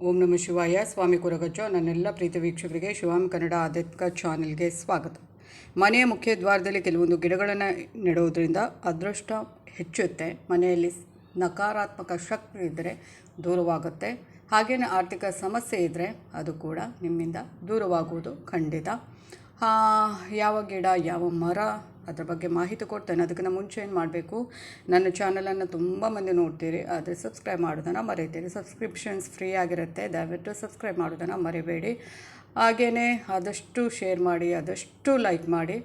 ಓಂ ನಮ ಶಿವಾಯ. ಸ್ವಾಮಿ ಕುರಗಜ್ಜೋ, ನನ್ನೆಲ್ಲ ಪ್ರೀತಿ ವೀಕ್ಷಕರಿಗೆ ಶಿವಾಮ್ ಕನ್ನಡ ಆಧ್ಯಾತ್ಮಿಕ ಚಾನೆಲ್ಗೆ ಸ್ವಾಗತ. ಮನೆಯ ಮುಖ್ಯ ದ್ವಾರದಲ್ಲಿ ಕೆಲವೊಂದು ಗಿಡಗಳನ್ನು ನೆಡುವುದರಿಂದ ಅದೃಷ್ಟ ಹೆಚ್ಚುತ್ತೆ. ಮನೆಯಲ್ಲಿ ನಕಾರಾತ್ಮಕ ಶಕ್ತಿ ಇದ್ದರೆ ದೂರವಾಗುತ್ತೆ. ಹಾಗೆಯೇ ಆರ್ಥಿಕ ಸಮಸ್ಯೆ ಇದ್ದರೆ ಅದು ಕೂಡ ನಿಮ್ಮಿಂದ ದೂರವಾಗುವುದು ಖಂಡಿತ. ಯಾವ ಗಿಡ, ಯಾವ ಮರ, ಅದರ ಬಗ್ಗೆ ಮಾಹಿತಿ ಕೊಡ್ತೇನೆ. ಅದಕ್ಕಿಂತ ಮುಂಚೆ ಏನು ಮಾಡಬೇಕು, ನನ್ನ ಚಾನಲನ್ನು ತುಂಬ ಮಂದಿ ನೋಡ್ತೀರಿ, ಆದರೆ ಸಬ್ಸ್ಕ್ರೈಬ್ ಮಾಡೋದನ್ನು ಮರಿತೀರಿ ಸಬ್ಸ್ಕ್ರಿಪ್ಷನ್ಸ್ ಫ್ರೀ ಆಗಿರುತ್ತೆ, ದಯವಿಟ್ಟು ಸಬ್ಸ್ಕ್ರೈಬ್ ಮಾಡೋದನ್ನು ಮರಿಬೇಡಿ. ಹಾಗೆಯೇ ಆದಷ್ಟು ಶೇರ್ ಮಾಡಿ, ಆದಷ್ಟು ಲೈಕ್ ಮಾಡಿ.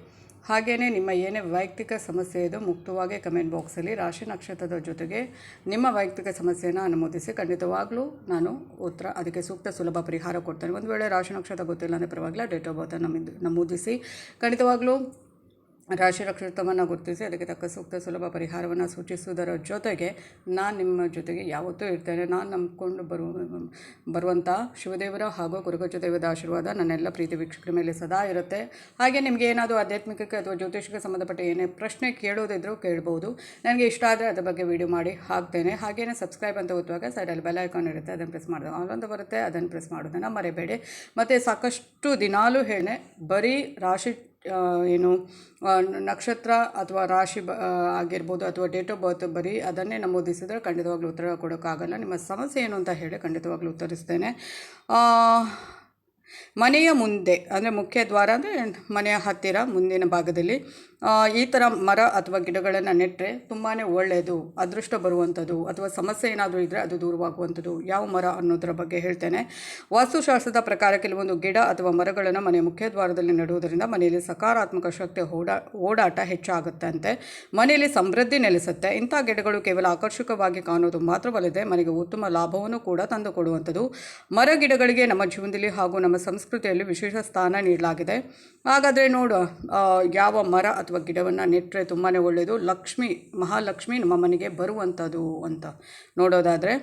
ಹಾಗೆಯೇ ನಿಮ್ಮ ಏನೇ ವೈಯಕ್ತಿಕ ಸಮಸ್ಯೆ ಇದು ಮುಕ್ತವಾಗಿ ಕಮೆಂಟ್ ಬಾಕ್ಸಲ್ಲಿ ರಾಶಿ ನಕ್ಷತ್ರದ ಜೊತೆಗೆ ನಿಮ್ಮ ವೈಯಕ್ತಿಕ ಸಮಸ್ಯೆಯನ್ನು ಅನುಮೋದಿಸಿ ಖಂಡಿತವಾಗಲೂ ನಾನು ಉತ್ತರ, ಅದಕ್ಕೆ ಸೂಕ್ತ ಸುಲಭ ಪರಿಹಾರ ಕೊಡ್ತೇನೆ. ಒಂದು ವೇಳೆ ರಾಶಿ ನಕ್ಷತ್ರ ಗೊತ್ತಿಲ್ಲ ಅಂದರೆ ಪರವಾಗಿಲ್ಲ ಡೇಟ್ ಆಫ್ ಬರ್ತ್ ನಮ್ಮಿಂದ ನಮೂದಿಸಿ ಖಂಡಿತವಾಗ್ಲೂ ರಾಶಿ ನಕ್ಷತ್ರವನ್ನು ಗುರುತಿಸಿ ಅದಕ್ಕೆ ತಕ್ಕ ಸೂಕ್ತ ಸುಲಭ ಪರಿಹಾರವನ್ನು ಸೂಚಿಸುವುದರ ಜೊತೆಗೆ ನಾನು ನಿಮ್ಮ ಜೊತೆಗೆ ಯಾವತ್ತೂ ಇರ್ತೇನೆ. ನಾನು ನಂಬಿಕೊಂಡು ಬರುವ ಬರುವಂಥ ಶಿವದೇವರ ಹಾಗೂ ಕುರುಗಜ್ಜ ದೇವದ ಆಶೀರ್ವಾದ ನನ್ನೆಲ್ಲ ಪ್ರೀತಿ ವೀಕ್ಷಕರ ಮೇಲೆ ಸದಾ ಇರುತ್ತೆ. ಹಾಗೆ ನಿಮಗೆ ಏನಾದರೂ ಆಧ್ಯಾತ್ಮಿಕಕ್ಕೆ ಅಥವಾ ಜ್ಯೋತಿಷಕ್ಕೆ ಸಂಬಂಧಪಟ್ಟ ಏನೇ ಪ್ರಶ್ನೆ ಕೇಳೋದಿದ್ರೂ ಕೇಳ್ಬೋದು. ನನಗೆ ಇಷ್ಟ ಆದರೆ ಅದರ ಬಗ್ಗೆ ವಿಡಿಯೋ ಮಾಡಿ ಹಾಕ್ತೇನೆ. ಹಾಗೆಯೇ ಸಬ್ಸ್ಕ್ರೈಬ್ ಅಂತ ಒತ್ತುವಾಗ ಸೈಡಲ್ಲಿ ಬೆಲ್ ಐಕಾನ್ ಇರುತ್ತೆ, ಅದನ್ನು ಪ್ರೆಸ್ ಮಾಡಿದೆ. ಆಲ್ ಬರುತ್ತೆ, ಅದನ್ನು ಪ್ರೆಸ್ ಮಾಡೋದನ್ನು ಮರೆಯಬೇಡಿ ಮತ್ತು ಸಾಕಷ್ಟು ದಿನಾಲೂ ಹೇಳಿ ಬರೀ ರಾಶಿ ಏನು ನಕ್ಷತ್ರ ಅಥವಾ ರಾಶಿ ಬ ಆಗಿರ್ಬೋದು ಅಥವಾ ಡೇಟ್ ಆಫ್ ಬರ್ತ್ ಬರೀ ಅದನ್ನೇ ನಮೂದಿಸಿದರೆ ಖಂಡಿತವಾಗ್ಲೂ ಉತ್ತರ ಕೊಡೋಕ್ಕಾಗಲ್ಲ. ನಿಮ್ಮ ಸಮಸ್ಯೆ ಏನು ಅಂತ ಹೇಳಿ ಖಂಡಿತವಾಗ್ಲೂ ಉತ್ತರಿಸ್ತೇನೆ. ಮನೆಯ ಮುಂದೆ, ಅಂದರೆ ಮುಖ್ಯ ದ್ವಾರ ಅಂದರೆ ಮನೆಯ ಹತ್ತಿರ, ಮುಂದಿನ ಭಾಗದಲ್ಲಿ ಈ ಥರ ಮರ ಅಥವಾ ಗಿಡಗಳನ್ನು ನೆಟ್ಟರೆ ತುಂಬಾ ಒಳ್ಳೆಯದು, ಅದೃಷ್ಟ ಬರುವಂಥದ್ದು ಅಥವಾ ಸಮಸ್ಯೆ ಏನಾದರೂ ಇದ್ದರೆ ಅದು ದೂರವಾಗುವಂಥದ್ದು ಯಾವ ಮರ ಅನ್ನೋದರ ಬಗ್ಗೆ ಹೇಳ್ತೇನೆ. ವಾಸ್ತುಶಾಸ್ತ್ರದ ಪ್ರಕಾರ ಕೆಲವೊಂದು ಗಿಡ ಅಥವಾ ಮರಗಳನ್ನು ಮನೆಯ ಮುಖ್ಯ ದ್ವಾರದಲ್ಲಿ ನೆಡುವುದರಿಂದ ಮನೆಯಲ್ಲಿ ಸಕಾರಾತ್ಮಕ ಶಕ್ತಿ ಓಡಾ ಓಡಾಟ ಹೆಚ್ಚಾಗುತ್ತೆ ಅಂತೆ ಮನೆಯಲ್ಲಿ ಸಮೃದ್ಧಿ ನೆಲೆಸುತ್ತೆ. ಇಂಥ ಗಿಡಗಳು ಕೇವಲ ಆಕರ್ಷಕವಾಗಿ ಕಾಣೋದು ಮಾತ್ರವಲ್ಲದೆ ಮನೆಗೆ ಉತ್ತಮ ಲಾಭವನ್ನು ಕೂಡ ತಂದುಕೊಡುವಂಥದ್ದು ಮರ ಗಿಡಗಳಿಗೆ ನಮ್ಮ ಜೀವನದಲ್ಲಿ ಹಾಗೂ ನಮ್ಮ ಸಂಸ್ಕೃತಿಯಲ್ಲಿ ವಿಶೇಷ ಸ್ಥಾನ ನೀಡಲಾಗಿದೆ. ಹಾಗಾದರೆ ನೋಡು ಯಾವ ಮರ ಅಥವಾ ಗಿಡವನ್ನು ನೆಟ್ಟರೆ ತುಂಬಾ ಒಳ್ಳೆಯದು ಲಕ್ಷ್ಮಿ, ಮಹಾಲಕ್ಷ್ಮಿ ನಮ್ಮ ಮನೆಗೆ ಬರುವಂಥದ್ದು ಅಂತ ನೋಡೋದಾದರೆ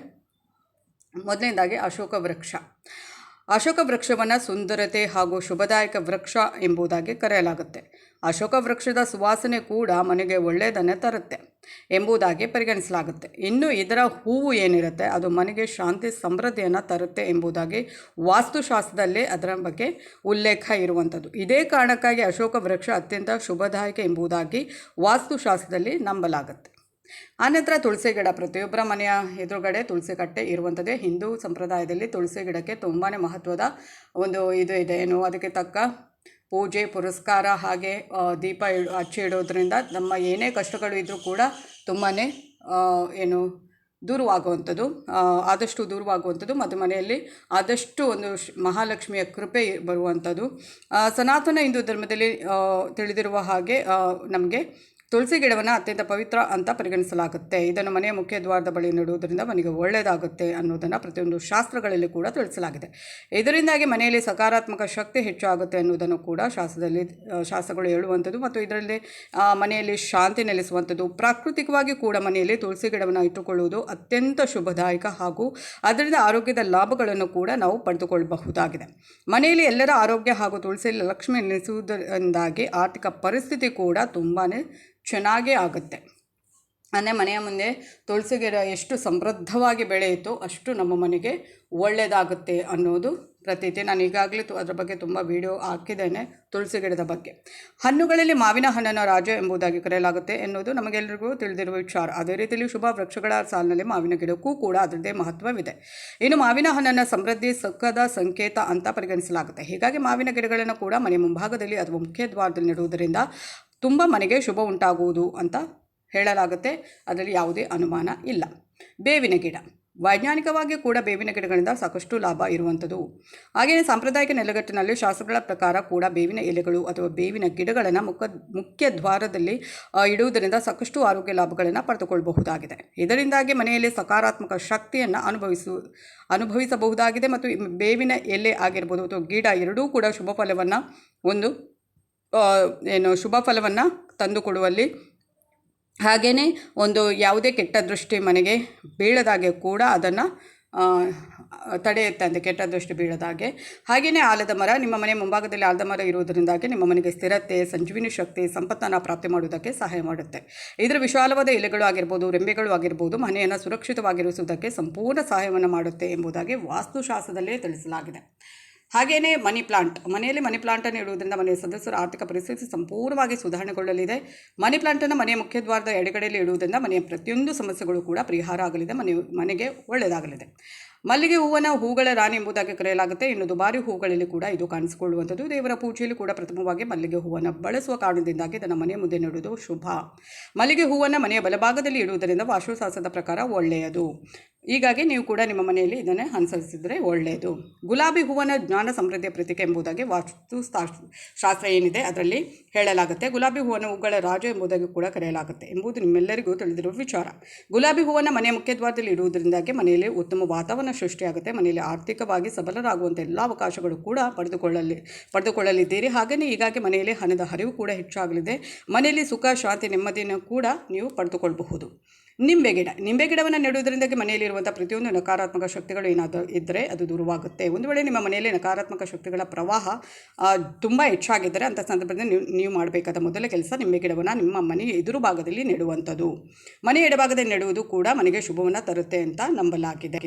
ಮೊದಲನೇದಾಗಿ ಅಶೋಕ ವೃಕ್ಷ. ಅಶೋಕ ವೃಕ್ಷವನ್ನು ಸುಂದರತೆ ಹಾಗೂ ಶುಭದಾಯಕ ವೃಕ್ಷ ಎಂಬುದಾಗಿ ಕರೆಯಲಾಗುತ್ತೆ. ಅಶೋಕ ವೃಕ್ಷದ ಸುವಾಸನೆ ಕೂಡ ಮನೆಗೆ ಒಳ್ಳೆಯದನ್ನೇ ತರುತ್ತೆ ಎಂಬುದಾಗಿ ಪರಿಗಣಿಸಲಾಗುತ್ತೆ. ಇನ್ನು ಇದರ ಹೂವು ಏನಿರುತ್ತೆ, ಅದು ಮನೆಗೆ ಶಾಂತಿ, ಸಮೃದ್ಧಿಯನ್ನು ತರುತ್ತೆ ಎಂಬುದಾಗಿ ವಾಸ್ತುಶಾಸ್ತ್ರದಲ್ಲಿ ಅದರ ಬಗ್ಗೆ ಉಲ್ಲೇಖ ಇರುವಂಥದ್ದು. ಇದೇ ಕಾರಣಕ್ಕಾಗಿ ಅಶೋಕ ವೃಕ್ಷ ಅತ್ಯಂತ ಶುಭದಾಯಕ ಎಂಬುದಾಗಿ ವಾಸ್ತುಶಾಸ್ತ್ರದಲ್ಲಿ ನಂಬಲಾಗುತ್ತೆ. ಆನಂತರ ತುಳಸಿ ಗಿಡ, ಪ್ರತಿಯೊಬ್ಬರ ಮನೆಯ ಎದುರುಗಡೆ ತುಳಸಿ ಕಟ್ಟೆ ಇರುವಂಥದ್ದೇ. ಹಿಂದೂ ಸಂಪ್ರದಾಯದಲ್ಲಿ ತುಳಸಿ ಗಿಡಕ್ಕೆ ತುಂಬಾ ಮಹತ್ವದ ಒಂದು ಇದು ಇದೆ. ಏನು? ಅದಕ್ಕೆ ತಕ್ಕ ಪೂಜೆ, ಪುರಸ್ಕಾರ ಹಾಗೆ ದೀಪ ಇಡು, ಹಚ್ಚಿ ಇಡೋದ್ರಿಂದ ನಮ್ಮ ಏನೇ ಕಷ್ಟಗಳು ಇದ್ದರೂ ಕೂಡ ತುಂಬಾ ಏನು, ದೂರವಾಗುವಂಥದ್ದು ಆದಷ್ಟು ದೂರವಾಗುವಂಥದ್ದು ಮತ್ತು ಮನೆಯಲ್ಲಿ ಆದಷ್ಟು ಒಂದು ಮಹಾಲಕ್ಷ್ಮಿಯ ಕೃಪೆ ಬರುವಂಥದ್ದು. ಸನಾತನ ಹಿಂದೂ ಧರ್ಮದಲ್ಲಿ ತಿಳಿದಿರುವ ಹಾಗೆ ನಮಗೆ ತುಳಸಿ ಗಿಡವನ್ನು ಅತ್ಯಂತ ಪವಿತ್ರ ಅಂತ ಪರಿಗಣಿಸಲಾಗುತ್ತೆ. ಇದನ್ನು ಮನೆಯ ಮುಖ್ಯ ದ್ವಾರದ ಬಳಿ ನೆಡುವುದರಿಂದ ಮನೆಗೆ ಒಳ್ಳೆಯದಾಗುತ್ತೆ ಅನ್ನೋದನ್ನು ಪ್ರತಿಯೊಂದು ಶಾಸ್ತ್ರಗಳಲ್ಲಿ ಕೂಡ ತಿಳಿಸಲಾಗಿದೆ. ಇದರಿಂದಾಗಿ ಮನೆಯಲ್ಲಿ ಸಕಾರಾತ್ಮಕ ಶಕ್ತಿ ಹೆಚ್ಚಾಗುತ್ತೆ ಅನ್ನೋದನ್ನು ಕೂಡ ಶಾಸ್ತ್ರದಲ್ಲಿ ಶಾಸ್ತ್ರಗಳು ಹೇಳುವಂಥದ್ದು ಮತ್ತು ಇದರಲ್ಲಿ ಮನೆಯಲ್ಲಿ ಶಾಂತಿ ನೆಲೆಸುವಂಥದ್ದು ಪ್ರಾಕೃತಿಕವಾಗಿ ಕೂಡ ಮನೆಯಲ್ಲಿ ತುಳಸಿ ಗಿಡವನ್ನು ಇಟ್ಟುಕೊಳ್ಳುವುದು ಅತ್ಯಂತ ಶುಭದಾಯಕ ಹಾಗೂ ಅದರಿಂದ ಆರೋಗ್ಯದ ಲಾಭಗಳನ್ನು ಕೂಡ ನಾವು ಪಡೆದುಕೊಳ್ಳಬಹುದಾಗಿದೆ. ಮನೆಯಲ್ಲಿ ಎಲ್ಲರ ಆರೋಗ್ಯ ಹಾಗೂ ತುಳಸಿಯಲ್ಲಿ ಲಕ್ಷ್ಮಿ ನೆಲೆಸುವುದರಿಂದಾಗಿ ಆರ್ಥಿಕ ಪರಿಸ್ಥಿತಿ ಕೂಡ ತುಂಬಾ ಚೆನ್ನಾಗೇ ಆಗುತ್ತೆ. ಅಂದರೆ ಮನೆಯ ಮುಂದೆ ತುಳಸಿ ಗಿಡ ಎಷ್ಟು ಸಮೃದ್ಧವಾಗಿ ಬೆಳೆಯಿತು ಅಷ್ಟು ನಮ್ಮ ಮನೆಗೆ ಒಳ್ಳೆಯದಾಗುತ್ತೆ ಅನ್ನೋದು ಪ್ರತೀತಿ. ನಾನು ಈಗಾಗಲೇ ತು- ಅದರ ಬಗ್ಗೆ ತುಂಬ ವಿಡಿಯೋ ಹಾಕಿದ್ದೇನೆ ತುಳಸಿ ಗಿಡದ ಬಗ್ಗೆ. ಹಣ್ಣುಗಳಲ್ಲಿ ಮಾವಿನ ಹಣ್ಣನ್ನು ರಾಜ ಎಂಬುದಾಗಿ ಕರೆಯಲಾಗುತ್ತೆ ಎನ್ನುವುದು ನಮಗೆಲ್ಲರಿಗೂ ತಿಳಿದಿರುವ ವಿಚಾರ. ಅದೇ ರೀತಿಯಲ್ಲಿ ಶುಭ ವೃಕ್ಷಗಳ ಸಾಲಿನಲ್ಲಿ ಮಾವಿನ ಗಿಡಕ್ಕೂ ಕೂಡ ಅದರದ್ದೇ ಮಹತ್ವವಿದೆ. ಇನ್ನು ಮಾವಿನ ಹಣ್ಣನ್ನು ಸಮೃದ್ಧಿ, ಸುಖದ ಸಂಕೇತ ಅಂತ ಪರಿಗಣಿಸಲಾಗುತ್ತೆ. ಹೀಗಾಗಿ ಮಾವಿನ ಗಿಡಗಳನ್ನು ಕೂಡ ಮನೆ ಮುಂಭಾಗದಲ್ಲಿ ಅಥವಾ ಮುಖ್ಯ ದ್ವಾರದಲ್ಲಿ ನೆಡುವುದರಿಂದ ತುಂಬ ಮನೆಗೆ ಶುಭ ಉಂಟಾಗುವುದು ಅಂತ ಹೇಳಲಾಗುತ್ತೆ. ಅದರಲ್ಲಿ ಯಾವುದೇ ಅನುಮಾನ ಇಲ್ಲ. ಬೇವಿನ ಗಿಡ. ವೈಜ್ಞಾನಿಕವಾಗಿ ಕೂಡ ಬೇವಿನ ಗಿಡಗಳಿಂದ ಸಾಕಷ್ಟು ಲಾಭ ಇರುವಂಥದ್ದು. ಹಾಗೆಯೇ ಸಾಂಪ್ರದಾಯಿಕ ನೆಲೆಗಟ್ಟಿನಲ್ಲಿ ಶಾಸ್ತ್ರಗಳ ಪ್ರಕಾರ ಕೂಡ ಬೇವಿನ ಎಲೆಗಳು ಅಥವಾ ಬೇವಿನ ಗಿಡಗಳನ್ನು ಮುಖ, ಮುಖ್ಯ ದ್ವಾರದಲ್ಲಿ ಇಡುವುದರಿಂದ ಸಾಕಷ್ಟು ಆರೋಗ್ಯ ಲಾಭಗಳನ್ನು ಪಡೆದುಕೊಳ್ಳಬಹುದಾಗಿದೆ. ಇದರಿಂದಾಗಿ ಮನೆಯಲ್ಲಿ ಸಕಾರಾತ್ಮಕ ಶಕ್ತಿಯನ್ನು ಅನುಭವಿಸು, ಅನುಭವಿಸಬಹುದಾಗಿದೆ ಮತ್ತು ಬೇವಿನ ಎಲೆ ಆಗಿರ್ಬೋದು ಅಥವಾ ಗಿಡ ಎರಡೂ ಕೂಡ ಶುಭ ಫಲವನ್ನು ಒಂದು ಏನು ಶುಭ ಫಲವನ್ನು ತಂದುಕೊಡುವಲ್ಲಿ. ಹಾಗೆಯೇ ಒಂದು ಯಾವುದೇ ಕೆಟ್ಟ ದೃಷ್ಟಿ ಮನೆಗೆ ಬೀಳದಾಗೆ ಕೂಡ ಅದನ್ನು ತಡೆಯುತ್ತೆ ಅಂತ ಕೆಟ್ಟ ದೃಷ್ಟಿ ಬೀಳದಾಗೆ ಹಾಗೆಯೇ ಆಲದ ಮರ, ನಿಮ್ಮ ಮನೆ ಮುಂಭಾಗದಲ್ಲಿ ಆಲದ ಮರ ಇರುವುದರಿಂದಾಗಿ ನಿಮ್ಮ ಮನೆಗೆ ಸ್ಥಿರತೆ, ಸಂಜೀವಿನಿ ಶಕ್ತಿ, ಸಂಪತ್ತನ್ನು ಪ್ರಾಪ್ತಿ ಮಾಡುವುದಕ್ಕೆ ಸಹಾಯ ಮಾಡುತ್ತೆ. ಇದರ ವಿಶಾಲವಾದ ಎಲೆಗಳು ಆಗಿರ್ಬೋದು, ರೆಂಬೆಗಳು ಆಗಿರ್ಬೋದು, ಮನೆಯನ್ನು ಸುರಕ್ಷಿತವಾಗಿರಿಸುವುದಕ್ಕೆ ಸಂಪೂರ್ಣ ಸಹಾಯವನ್ನು ಮಾಡುತ್ತೆ ಎಂಬುದಾಗಿ ವಾಸ್ತುಶಾಸ್ತ್ರದಲ್ಲೇ ತಿಳಿಸಲಾಗಿದೆ. ಹಾಗೆಯೇ ಮನಿ ಪ್ಲಾಂಟ್. ಮನೆಯಲ್ಲಿ ಮನಿ ಪ್ಲಾಂಟನ್ನು ಇಡುವುದರಿಂದ ಮನೆಯ ಸದಸ್ಯರ ಆರ್ಥಿಕ ಪರಿಸ್ಥಿತಿ ಸಂಪೂರ್ಣವಾಗಿ ಸುಧಾರಣೆಗೊಳ್ಳಲಿದೆ. ಮನಿ ಪ್ಲಾಂಟನ್ನು ಮನೆಯ ಮುಖ್ಯದ್ವಾರದ ಎಡಗಡೆಯಲ್ಲಿ ಇಡುವುದರಿಂದ ಮನೆಯ ಪ್ರತಿಯೊಂದು ಸಮಸ್ಯೆಗಳು ಕೂಡ ಪರಿಹಾರ ಆಗಲಿದೆ. ಮನೆ, ಮನೆಗೆ ಒಳ್ಳೆಯದಾಗಲಿದೆ. ಮಲ್ಲಿಗೆ ಹೂವನ್ನು ಹೂಗಳ ರಾಣಿ ಎಂಬುದಾಗಿ ಕರೆಯಲಾಗುತ್ತೆ. ಇನ್ನು ದುಬಾರಿ ಹೂಗಳಲ್ಲಿ ಕೂಡ ಇದು ಕಾಣಿಸಿಕೊಳ್ಳುವಂಥದ್ದು. ದೇವರ ಪೂಜೆಯಲ್ಲಿ ಕೂಡ ಪ್ರಥಮವಾಗಿ ಮಲ್ಲಿಗೆ ಹೂವನ್ನು ಬಳಸುವ ಕಾರಣದಿಂದಾಗಿ ಇದನ್ನು ಮನೆಯ ಮುಂದೆ ನೆಡುವುದು ಶುಭ. ಮಲ್ಲಿಗೆ ಹೂವನ್ನು ಮನೆಯ ಬಲಭಾಗದಲ್ಲಿ ಇಡುವುದರಿಂದ ವಾಸ್ತುಶಾಸ್ತ್ರದ ಪ್ರಕಾರ ಒಳ್ಳೆಯದು. ಹೀಗಾಗಿ ನೀವು ಕೂಡ ನಿಮ್ಮ ಮನೆಯಲ್ಲಿ ಇದನ್ನೇ ಅನುಸರಿಸಿದರೆ ಒಳ್ಳೆಯದು ಗುಲಾಬಿ ಹೂವನ್ನು ಜ್ಞಾನ ಸಮೃದ್ಧಿಯ ಪ್ರತೀಕ ಎಂಬುದಾಗಿ ವಾಸ್ತು ಶಾಸ್- ಶಾಸ್ತ್ರ ಏನಿದೆ ಅದರಲ್ಲಿ ಹೇಳಲಾಗುತ್ತೆ. ಗುಲಾಬಿ ಹೂವನ್ನು ಹೂಗಳ ರಾಜ ಎಂಬುದಾಗಿ ಕೂಡ ಕರೆಯಲಾಗುತ್ತೆ ಎಂಬುದು ನಿಮ್ಮೆಲ್ಲರಿಗೂ ತಿಳಿದಿರುವ ವಿಚಾರ. ಗುಲಾಬಿ ಹೂವನ್ನು ಮನೆಯ ಮುಖ್ಯದ್ವಾರದಲ್ಲಿ ಇಡುವುದರಿಂದಾಗಿ ಮನೆಯಲ್ಲಿ ಉತ್ತಮ ವಾತಾವರಣ ಸೃಷ್ಟಿಯಾಗುತ್ತೆ. ಮನೆಯಲ್ಲಿ ಆರ್ಥಿಕವಾಗಿ ಸಬಲರಾಗುವಂಥ ಎಲ್ಲ ಅವಕಾಶಗಳು ಕೂಡ ಪಡೆದುಕೊಳ್ಳಲಿ ಪಡೆದುಕೊಳ್ಳಲಿದ್ದೀರಿ. ಹಾಗೆಯೇ ಹೀಗಾಗಿ ಮನೆಯಲ್ಲಿ ಹಣದ ಹರಿವು ಕೂಡ ಹೆಚ್ಚಾಗಲಿದೆ. ಮನೆಯಲ್ಲಿ ಸುಖ, ಶಾಂತಿ, ನೆಮ್ಮದಿಯನ್ನು ಕೂಡ ನೀವು ಪಡೆದುಕೊಳ್ಳಬಹುದು. ನಿಂಬೆ ಗಿಡ. ನಿಂಬೆ ಗಿಡವನ್ನು ನೆಡುವುದರಿಂದ ಮನೆಯಲ್ಲಿರುವಂಥ ಪ್ರತಿಯೊಂದು ನಕಾರಾತ್ಮಕ ಶಕ್ತಿಗಳು ಏನಾದರೂ ಇದ್ದರೆ ಅದು ದೂರವಾಗುತ್ತೆ. ಒಂದು ವೇಳೆ ನಿಮ್ಮ ಮನೆಯಲ್ಲಿ ನಕಾರಾತ್ಮಕ ಶಕ್ತಿಗಳ ಪ್ರವಾಹ ತುಂಬ ಹೆಚ್ಚಾಗಿದ್ದರೆ ಅಂಥ ಸಂದರ್ಭದಲ್ಲಿ ನೀವು ಮಾಡಬೇಕಾದ ಮೊದಲ ಕೆಲಸ ನಿಂಬೆ ಗಿಡವನ್ನು ನಿಮ್ಮ ಮನೆಯ ಎದುರು ಭಾಗದಲ್ಲಿ ನೆಡುವಂಥದ್ದು. ಮನೆಯ ಎಡಭಾಗದಲ್ಲಿ ನೆಡುವುದು ಕೂಡ ಮನೆಗೆ ಶುಭವನ್ನು ತರುತ್ತೆ ಅಂತ ನಂಬಲಾಗಿದೆ.